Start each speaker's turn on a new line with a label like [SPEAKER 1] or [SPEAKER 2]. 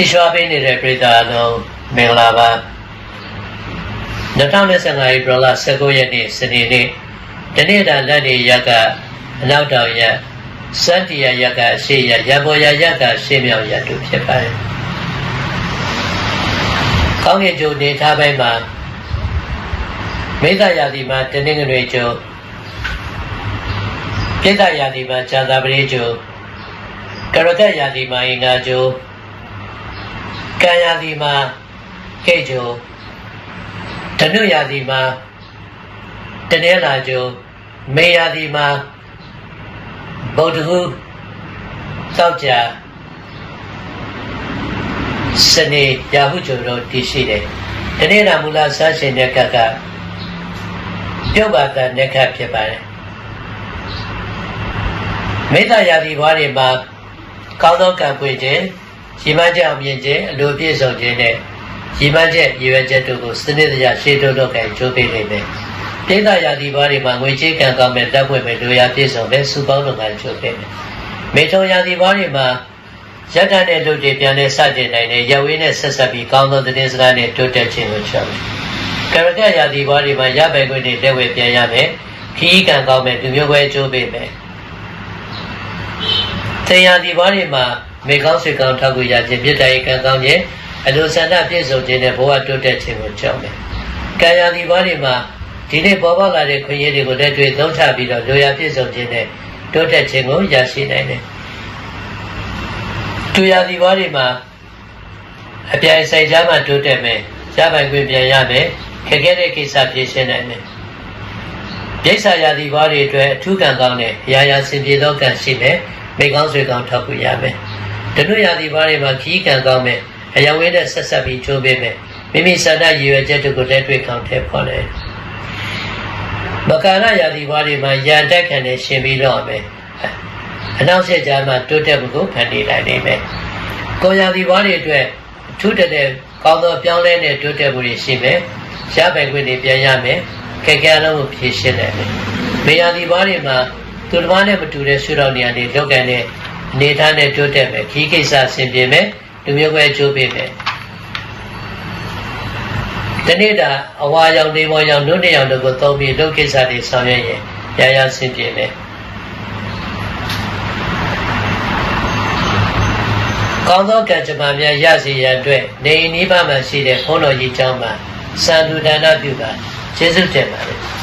[SPEAKER 1] ချီးရွှားပေးနေတဲ့ပြည်သားအလုံးမင်္ဂလာပါ2025ဧပြီလ19ရက်နေ့စနေနေ့တနေ့တာလက်နေရက်ကအနောက်တောင်ရက်စတ္တရရက်ကအရှိရက်ရဘော်ရရက်ကရှေ့မြောက်ရက်တို့ဖြစ်ပါတယ်။ကောင်းကင်ကျိုးနေထားပိုင်းမှာမိသားရာသီမှာတနင်္ဂနွေကျိုးပြည်သားရာသီမှာဇာတာပရိကျိုးကရကတ်ရာသီမှာအင်္ဂါကျိုး ကံရာသီမှာဟိတ်ကျိုးဓနုရာသီမှာတနင်္လာကျိုးမေရာသီမှာဗုဒ္ဓဟူးသောက်ကြစနေရာဟုကျိုးတို့တည်ရှိတယ်တနင်္လာမူလဆန်းရှင်တဲ့ကကပြုတ်ပါတာနဲ့ခတ်ဖြစ်ပါတယ်မေတ္တာရာသီဘွားတွေမှာကောင်းသောကံပွင့်ခြင်း ရီမချက်အောင်မြင်ခြင်းအလိုပြည့်စုံခြင်းနဲ့ရီမချက်ရည်ရွယ်ချက်တို့ကိုစနစ်တကျရှေ့တိုးတော့ကံကျိုးပေးနိုင်မယ်။ပိဋကရာသီဘွားတွေမှာငွေကြေးကံကောင်းမဲ့တပ်ဖွဲ့မဲ့လူရပြည့်စုံတဲ့စုပေါင်းလုပ်ငန်းကျိုးပေးမယ်။မေထုံရာသီဘွားတွေမှာရတ္တတဲ့လူတွေပြန်လဲစတင်နိုင်တဲ့ရဝေးနဲ့ဆက်ဆက်ပြီးကောင်းသောသတင်းစကားနဲ့တိုးတက်ခြင်းကိုချောမယ်။ကရကရာသီဘွားတွေမှာရပိုင်ခွင့်တွေလက်ဝဲပြန်ရမယ်။ခီးကံကောင်းမဲ့လူမျိုးပဲကျိုးပေးမယ်။တေရာသီဘွားတွေမှာ မေကောင်းဆွေကောင်းထောက်ကူရခြင်းပြစ်တိုင်ကံကောင်းခြင်းအလိုဆန္ဒပြည့်စုံခြင်းနဲ့ဘဝတိုးတက်ခြင်းကိုကြောက်မယ်။ကံရာသီဘွားတွေမှာဒီနေ့ပေါ်ပေါက်လာတဲ့ခွင့်ရည်တွေကိုလက်တွေ့သုံးချပြီးတော့လိုရာပြည့်စုံခြင်းနဲ့တိုးတက်ခြင်းကိုရရှိနိုင်တယ်။တူရာသီဘွားတွေမှာအပြိုင်ဆိုင်ကြမှာတိုးတက်မယ်။ရပိုင်ခွင့်ပြန်ရမယ်။ခက်ခဲတဲ့ကိစ္စဖြေရှင်းနိုင်မယ်။ပြိဿရာသီဘွားတွေအတွက်အထူးကံကောင်းတဲ့အရာရာစင်ပြေသောကံရှိမယ်။မိကောင်းဆွေကောင်းထောက်ကူရမယ်။ တနုရာသီဘွားတွေမှာခီးကံကောင်းမယ်။အယဝဲနဲ့ဆက်ဆက်ပြီးချိုးပေးမယ်။မိမိစန္ဒရည်ရွယ်ချက်တွေကိုလက်တွေ့ကောင်းထည့်ဖော်တယ်။မကာရရာသီဘွားတွေမှာရန်တက်ခံနေရှင်ပြီးတော့မယ်။အနောက်ဆက်ကြားမှာတိုးတက်မှုကိုဖန်တီးနိုင်နိုင်မယ်။ကိုယ်ရာသီဘွားတွေအတွက်အထူးတတဲ့ကောင်းသောပြောင်းလဲတဲ့တိုးတက်မှုတွေရှိမယ်။ရပိုင်ခွင့်တွေပြန်ရမယ်။ခက်ခဲလုံးကိုဖြေရှင်းနိုင်မယ်။မေယာသီဘွားတွေမှာသူတစ်ပါးနဲ့မတူတဲ့ဆွေတော်နေရာတွေလောက်ကန်တဲ့ အနေထားနဲ့တိုးတက်မယ်။ခီးကိစ္စဆင်ပြေမယ်။လူမျိုးပဲအကျိုးပေးမယ်။ဒီနေ့တာအဝါရောင်နေပေါ်ရောင်နှုတ်နေရောင်တို့ကိုသုံးပြီးလုပ်ကိစ္စတွေဆောင်ရွက်ရင်ရရဆင်ပြေမယ်။ကောင်းသောကံကြမ္မာများရစေရန်အတွက်နေအိမ်နိဗ္ဗာန်မှာရှိတဲ့ဘုန်းတော်ကြီးကျောင်းမှာစံလူဒါနပြုတာကျေးဇူးတင်ပါတယ်။